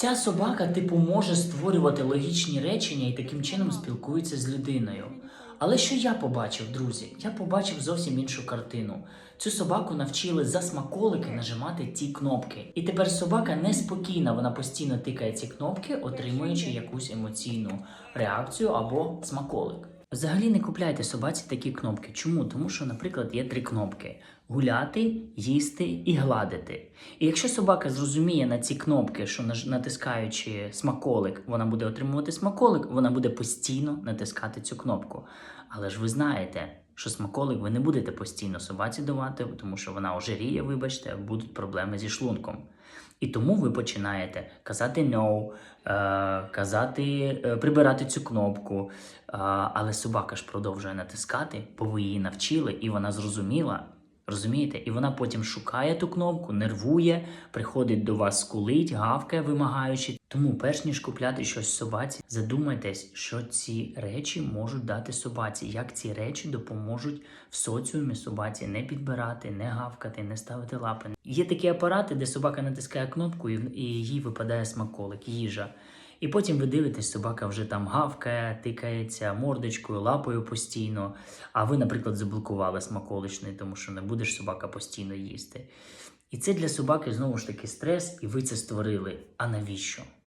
Ця собака, типу, може створювати логічні речення і таким чином спілкується з людиною. Але що я побачив, друзі? Я побачив зовсім іншу картину. Цю собаку навчили за смаколики нажимати ці кнопки. І тепер собака неспокійна, вона постійно тикає ці кнопки, отримуючи якусь емоційну реакцію або смаколик. Взагалі не купляйте собаці такі кнопки. Чому? Тому що, наприклад, є три кнопки: гуляти, їсти і гладити. І якщо собака зрозуміє на ці кнопки, що натискаючи смаколик, вона буде отримувати смаколик, вона буде постійно натискати цю кнопку. Але ж ви знаєте, що смаколик ви не будете постійно собаці давати, тому що вона ожиріє, вибачте, будуть проблеми зі шлунком. І тому ви починаєте казати no, е, казати, е, прибирати цю кнопку. Е, але собака ж продовжує натискати, бо ви її навчили, і вона зрозуміла. Розумієте? І вона потім шукає ту кнопку, нервує, приходить до вас, скулить, гавкає, вимагаючи. Тому, перш ніж купляти щось собаці, задумайтесь, що ці речі можуть дати собаці, як ці речі допоможуть в соціумі собаці не підбирати, не гавкати, не ставити лапи. Є такі апарати, де собака натискає кнопку і, їй випадає смаколик, їжа. І потім ви дивитесь, собака вже там гавкає, тикається мордочкою, лапою постійно. А ви, наприклад, заблокували смаколичний, тому що не будеш собака постійно їсти. І це для собаки знову ж таки стрес, і ви це створили. А навіщо?